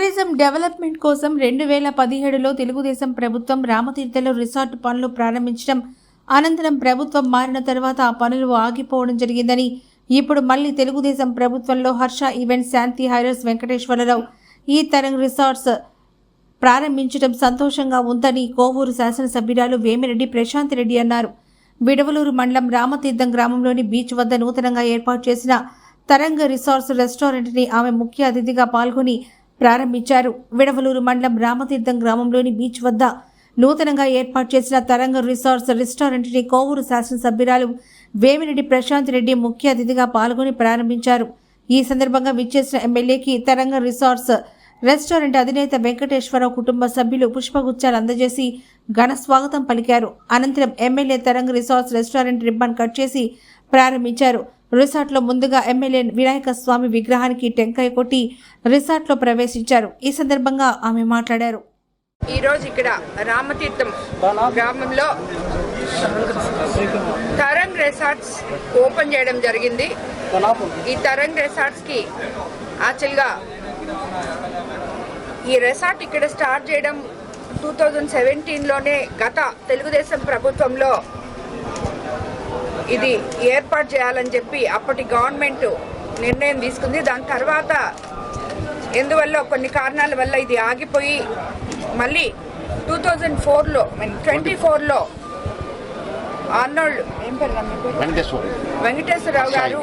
Tourism development కోసం రెండు వేల పదిహేడులో తెలుగుదేశం ప్రభుత్వం రామతీర్థలో రిసార్ట్ పనులు ప్రారంభించడం అనంతరం ప్రభుత్వం మారిన తర్వాత ఆ పనులు ఆగిపోవడం జరిగిందని ఇప్పుడు మళ్ళీ తెలుగుదేశం ప్రభుత్వంలో హర్ష ఈవెంట్ శాంతి హైరస్ వెంకటేశ్వరరావు. ఈ తరం రిసార్ట్స్ ప్రారంభించడం సంతోషంగా ఉందని కోవూరు శాసనసభ్యురాలు వేమిరెడ్డి ప్రశాంత్ రెడ్డి అన్నారు. విడవలూరు మండలం రామతీర్థం గ్రామంలోని బీచ్ వద్ద నూతనంగా ఏర్పాటు చేసిన తరంగ రిసార్ట్స్ రెస్టారెంట్ని ఆమె ముఖ్య అతిథిగా పాల్గొని ప్రారంభించారు. విడవలూరు మండలం రామతీర్థం గ్రామంలోని బీచ్ వద్ద నూతనంగా ఏర్పాటు చేసిన తరంగ రిసార్ట్స్ రెస్టారెంట్ని కోవూరు శాసనసభ్యురాలు వేమిరెడ్డి ప్రశాంత్ రెడ్డి ముఖ్య అతిథిగా పాల్గొని ప్రారంభించారు. ఈ సందర్భంగా విచ్చేసిన ఎమ్మెల్యేకి తరంగ రిసార్ట్స్ రెస్టారెంట్ అధినేత వెంకటేశ్వరరావు కుటుంబ సభ్యులు పుష్పగుచ్చాలు అందజేసి ఘన స్వాగతం పలికారు. అనంతరం MLA Taranga resorts restaurant ribbon cut చేసి ప్రారంభించారు. రిసార్ట్లో ముందుగా ఎమ్మెల్యే వినాయక స్వామి విగ్రహానికి టెంకాయ కొట్టి రిసార్ట్లో ప్రవేశించారు. ఈ సందర్భంగా ఆమె మాట్లాడారు. ఈరోజు ఇక్కడ రామతీర్థం గ్రామంలో తరంగ్ రిసార్ట్స్ ఓపెన్ చేయడం జరిగింది. ఈ తరంగ్ రిసార్ట్స్కి యాక్చువల్గా ఈ రిసార్ట్ ఇక్కడ స్టార్ట్ చేయడం టూ థౌజండ్ సెవెంటీన్లోనే గత తెలుగుదేశం ప్రభుత్వంలో ఇది ఏర్పాటు చేయాలని చెప్పి అప్పటి గవర్నమెంట్ నిర్ణయం తీసుకుంది. దాని తర్వాత ఎందువల్ల కొన్ని కారణాల వల్ల ఇది ఆగిపోయి మళ్ళీ టూ థౌజండ్ ఫోర్లో ట్వంటీ ఫోర్లో ఆర్నోల్డ్ ఏం పేరు వెంకటేశ్వరరావు గారు?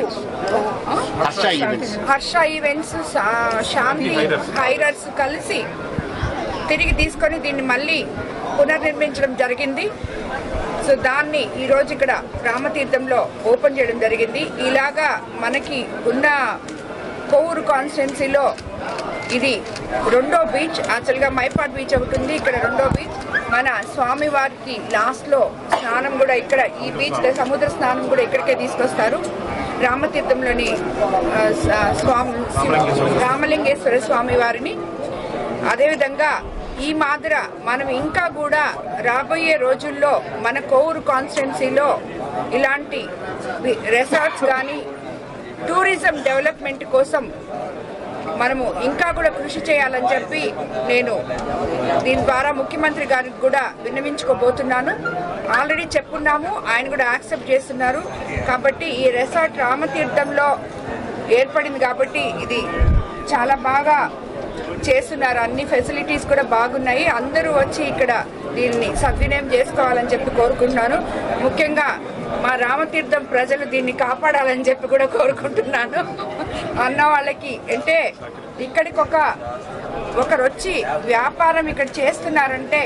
హర్ష ఈవెంట్స్. శాంతి హైరర్స్ కలిసి తిరిగి తీసుకొని దీన్ని మళ్ళీ పునర్నిర్మించడం జరిగింది. సో దాన్ని ఈరోజు ఇక్కడ రామతీర్థంలో ఓపెన్ చేయడం జరిగింది. ఇలాగా మనకి ఉన్న కొవ్వూరు కాన్స్టిట్యున్సీలో ఇది రెండో బీచ్ యాక్చువల్గా మైపాడ్ బీచ్ ఒకటి ఉంది ఇక్కడ రెండో బీచ్. మన స్వామివారికి లాస్ట్లో స్నానం కూడా ఇక్కడ ఈ బీచ్ సముద్ర స్నానం కూడా ఇక్కడికే తీసుకొస్తారు. రామతీర్థంలోని స్వామి. రామలింగేశ్వర స్వామి వారిని. అదేవిధంగా ఈ మాదిర మనం ఇంకా కూడా రాబోయే రోజుల్లో మన కోవూరు కాన్స్టిట్యున్సీలో ఇలాంటి రెసార్ట్స్ కానీ టూరిజం డెవలప్మెంట్ కోసం మనము ఇంకా కూడా కృషి చేయాలని చెప్పి నేను దీని ద్వారా ముఖ్యమంత్రి గారికి కూడా విన్నవించుకోబోతున్నాను. ఆల్రెడీ చెప్పున్నాము ఆయన కూడా యాక్సెప్ట్ చేస్తున్నారు. కాబట్టి ఈ రెసార్ట్ రామతీర్థంలో ఏర్పడింది కాబట్టి ఇది చాలా బాగా చేస్తున్నారు. అన్ని ఫెసిలిటీస్ కూడా బాగున్నాయి. అందరూ వచ్చి ఇక్కడ దీన్ని సద్వినియోగం చేసుకోవాలని చెప్పి కోరుకుంటున్నాను. ముఖ్యంగా మా రామతీర్థం ప్రజలు దీన్ని కాపాడాలని చెప్పి కూడా కోరుకుంటున్నాను. అన్న వాళ్ళకి అంటే ఇక్కడికి ఒక ఒకరు వచ్చి వ్యాపారం ఇక్కడ చేస్తున్నారంటే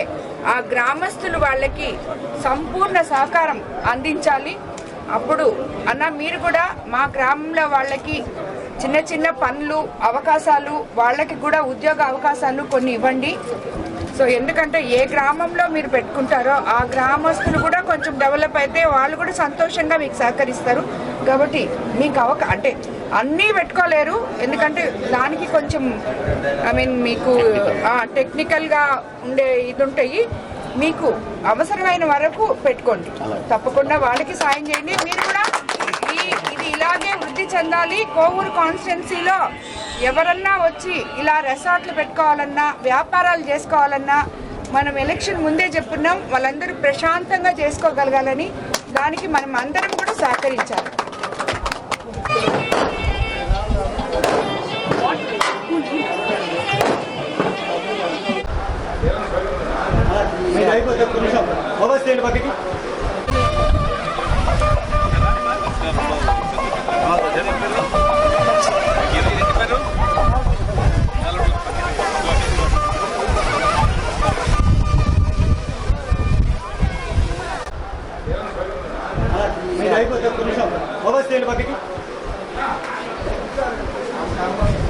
ఆ గ్రామస్తులు వాళ్ళకి సంపూర్ణ సహకారం అందించాలి. అప్పుడు అన్న మీరు కూడా మా గ్రామంలో వాళ్ళకి చిన్న చిన్న పనులు అవకాశాలు వాళ్ళకి కూడా ఉద్యోగ అవకాశాలు కొన్ని ఇవ్వండి. సో ఎందుకంటే ఏ గ్రామంలో మీరు పెట్టుకుంటారో ఆ గ్రామస్తులు కూడా కొంచెం డెవలప్ అయితే వాళ్ళు కూడా సంతోషంగా మీకు సహకరిస్తారు. కాబట్టి మీకు అవక అంటే అన్నీ పెట్టుకోలేరు. ఎందుకంటే దానికి కొంచెం ఐ మీన్ మీకు టెక్నికల్గా ఉండే ఇది ఉంటాయి మీకు అవసరమైన వరకు పెట్టుకోండి. తప్పకుండా వాళ్ళకి సాయం చేయండి. మీరు కూడా అలాగే ఇలాగే వృద్ధి చెందాలి. కోవూరు కాన్స్టిట్యున్సీలో ఎవరన్నా వచ్చి ఇలా రెసార్ట్లు పెట్టుకోవాలన్నా వ్యాపారాలు చేసుకోవాలన్నా మనం ఎలక్షన్ ముందే చెప్పున్నాం. వాళ్ళందరూ ప్రశాంతంగా చేసుకోగలగాలని దానికి మనం అందరం కూడా సహకరించాలి.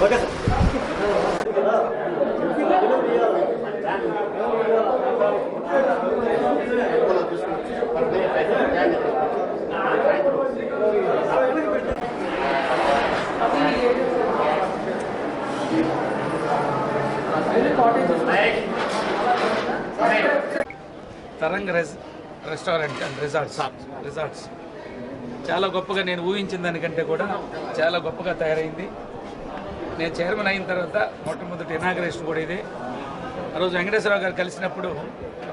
ఓకే తరంగ్ రెస్ రెస్టారెంట్ అండ్ రిసార్ట్స్ రిసార్ట్స్ చాలా గొప్పగా నేను ఊహించిన దానికంటే కూడా చాలా గొప్పగా తయారైంది. నేను చైర్మన్ అయిన తర్వాత మొట్టమొదటి ఇనాగ్రేషన్ కూడా ఇదే. ఆ రోజు వెంకటేశ్వరరావు గారు కలిసినప్పుడు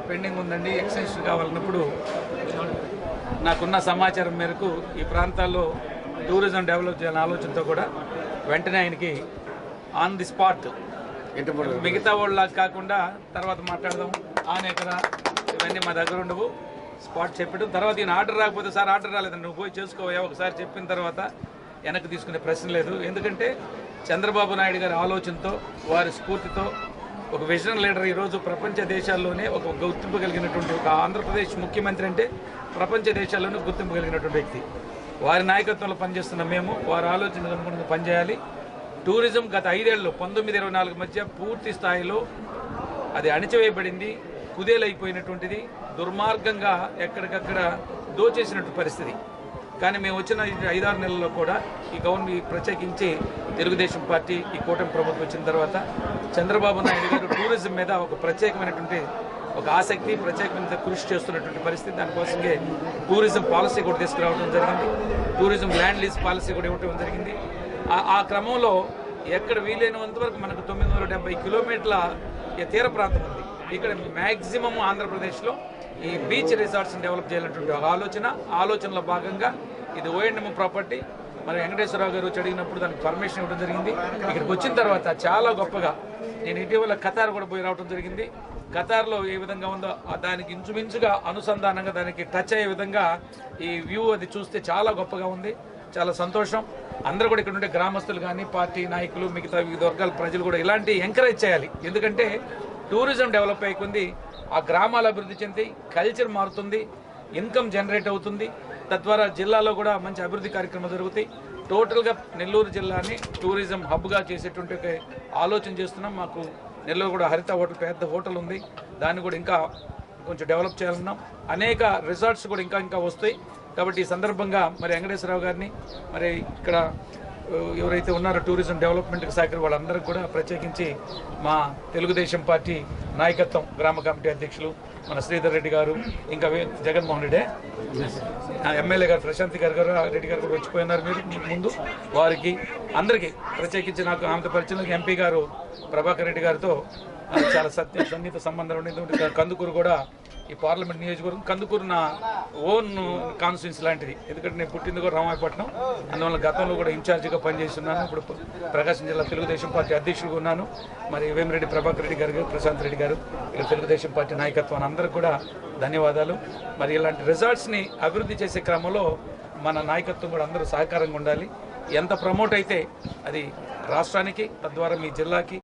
పెండింగ్ ఉందండి ఎక్స్టెన్షన్ కావాలన్నప్పుడు నాకున్న సమాచారం మేరకు ఈ ప్రాంతాల్లో టూరిజం డెవలప్ చేయాలనే ఆలోచనతో కూడా వెంటనే ఆయనకి ఆన్ ది స్పాట్ మిగతా వాళ్ళకి కాకుండా తర్వాత మాట్లాడదాం. ఆనే కదా ఇవన్నీ మా దగ్గర ఉండవు. స్పాట్ చెప్పడం తర్వాత ఈయన ఆర్డర్ రాకపోతే సార్ ఆర్డర్ రాలేదండి నువ్వు పోయి చేసుకోవా ఒకసారి చెప్పిన తర్వాత వెనక్కి తీసుకునే ప్రశ్న లేదు. ఎందుకంటే చంద్రబాబు నాయుడు గారి ఆలోచనతో వారి స్ఫూర్తితో ఒక విజన్ లీడర్ ఈరోజు ప్రపంచ దేశాల్లోనే ఒక గుర్తింపు కలిగినటువంటి ఒక ఆంధ్రప్రదేశ్ ముఖ్యమంత్రి అంటే ప్రపంచ దేశాల్లోనే గుర్తింపు కలిగినటువంటి వ్యక్తి. వారి నాయకత్వంలో పనిచేస్తున్న మేము వారి ఆలోచనకు అనుగుణంగా పనిచేయాలి. టూరిజం గత ఐదేళ్ళు పంతొమ్మిది ఇరవై నాలుగు మధ్య పూర్తి స్థాయిలో అది అణిచివేయబడింది కుదేలైపోయినటువంటిది దుర్మార్గంగా ఎక్కడికక్కడ దోచేసినట్టు పరిస్థితి. కానీ మేము వచ్చిన ఐదారు నెలల్లో కూడా ఈ గవర్నమెంట్ ప్రత్యేకించి తెలుగుదేశం పార్టీ ఈ కూటమి ప్రభుత్వం వచ్చిన తర్వాత చంద్రబాబు నాయుడు గారు టూరిజం మీద ఒక ప్రత్యేకమైనటువంటి ఒక ఆసక్తి ప్రత్యేకమైన కృషి చేస్తున్నటువంటి పరిస్థితి. దానికోసంగా టూరిజం పాలసీ కూడా తీసుకురావడం జరిగింది. టూరిజం ల్యాండ్ లీజ్ పాలసీ కూడా ఇవ్వడం జరిగింది. ఆ- క్రమంలో ఎక్కడ వీలైనంత వరకు మనకు తొమ్మిది వందల డెబ్బై కిలోమీటర్ల ఈ తీర ప్రాంతం ఉంది. ఇక్కడ మ్యాక్సిమం ఆంధ్రప్రదేశ్లో ఈ బీచ్ రిసార్ట్స్ని డెవలప్ చేయాలన్నటువంటి ఒక ఆలోచన. ఆలోచనలో భాగంగా ఇది ఓఎండ్ఎం ప్రాపర్టీ మరి వెంకటేశ్వరరావు గారు వచ్చి అడిగినప్పుడు దానికి పర్మిషన్ ఇవ్వడం జరిగింది. ఇక్కడికి వచ్చిన తర్వాత చాలా గొప్పగా నేను ఇటీవల ఖతార్ కూడా పోయి రావడం జరిగింది. ఖతార్లో ఏ విధంగా ఉందో దానికి ఇంచుమించుగా అనుసంధానంగా దానికి టచ్ అయ్యే విధంగా ఈ వ్యూ అది చూస్తే చాలా గొప్పగా ఉంది. చాలా సంతోషం. అందరూ కూడా ఇక్కడ ఉండే గ్రామస్తులు కానీ పార్టీ నాయకులు మిగతా వివిధ వర్గాల ప్రజలు కూడా ఇలాంటి ఎంకరేజ్ చేయాలి. ఎందుకంటే టూరిజం డెవలప్ అయ్యింది ఆ గ్రామాలు అభివృద్ధి చెంది కల్చర్ మారుతుంది ఇన్కమ్ జనరేట్ అవుతుంది. తద్వారా జిల్లాలో కూడా మంచి అభివృద్ధి కార్యక్రమాలు జరుగుతాయి. టోటల్గా నెల్లూరు జిల్లాని టూరిజం హబ్గా చేసేటువంటి ఆలోచన చేస్తున్నాం. మాకు నెల్లూరు కూడా హరిత హోటల్ పెద్ద హోటల్ ఉంది. దాన్ని కూడా ఇంకా కొంచెం డెవలప్ చేయాలన్నాం అనేక రిసార్ట్స్ కూడా ఇంకా ఇంకా వస్తాయి. కాబట్టి ఈ సందర్భంగా మరి వెంకటేశ్వరరావు గారిని మరి ఇక్కడ ఎవరైతే ఉన్నారో టూరిజం డెవలప్మెంట్కి సహకరి వాళ్ళందరికీ కూడా ప్రత్యేకించి మా తెలుగుదేశం పార్టీ నాయకత్వం గ్రామ కమిటీ అధ్యక్షులు మన శ్రీధర్ రెడ్డి గారు ఇంకా వే- జగన్మోహన్ రెడ్డి. ఆ ఎమ్మెల్యే గారు ప్రశాంత్ గారు గారు ఆ రెడ్డి గారు కూడా వచ్చిపోయినారు. మీరు మీకు ముందు వారికి అందరికీ ప్రత్యేకించి నాకు ఆమెతో పరిచయం ఎంపీ గారు ప్రభాకర్ రెడ్డి గారితో చాలా సత్య సన్నిహిత సంబంధం ఉండేది కందుకూరు కూడా ఈ పార్లమెంట్ నియోజకవర్గం కందుకూరు నా ఓన్ కాన్స్టిట్యూన్సీ లాంటిది. ఎందుకంటే నేను పుట్టింది కూడా రామాయపట్నం. అందువల్ల గతంలో కూడా ఇన్ఛార్జిగా పనిచేస్తున్నాను. ఇప్పుడు ప్రకాశం జిల్లా తెలుగుదేశం పార్టీ అధ్యక్షుడిగా ఉన్నాను. మరి వేమిరెడ్డి ప్రభాకర్ రెడ్డి గారు ప్రశాంత్ రెడ్డి గారు ఇలా తెలుగుదేశం పార్టీ నాయకత్వాన్ని అందరూ కూడా ధన్యవాదాలు. మరి ఇలాంటి రిజార్ట్స్ని అభివృద్ధి చేసే క్రమంలో మన నాయకత్వం కూడా అందరూ సహకారంగా ఉండాలి. ఎంత ప్రమోట్ అయితే అది రాష్ట్రానికి తద్వారా మీ జిల్లాకి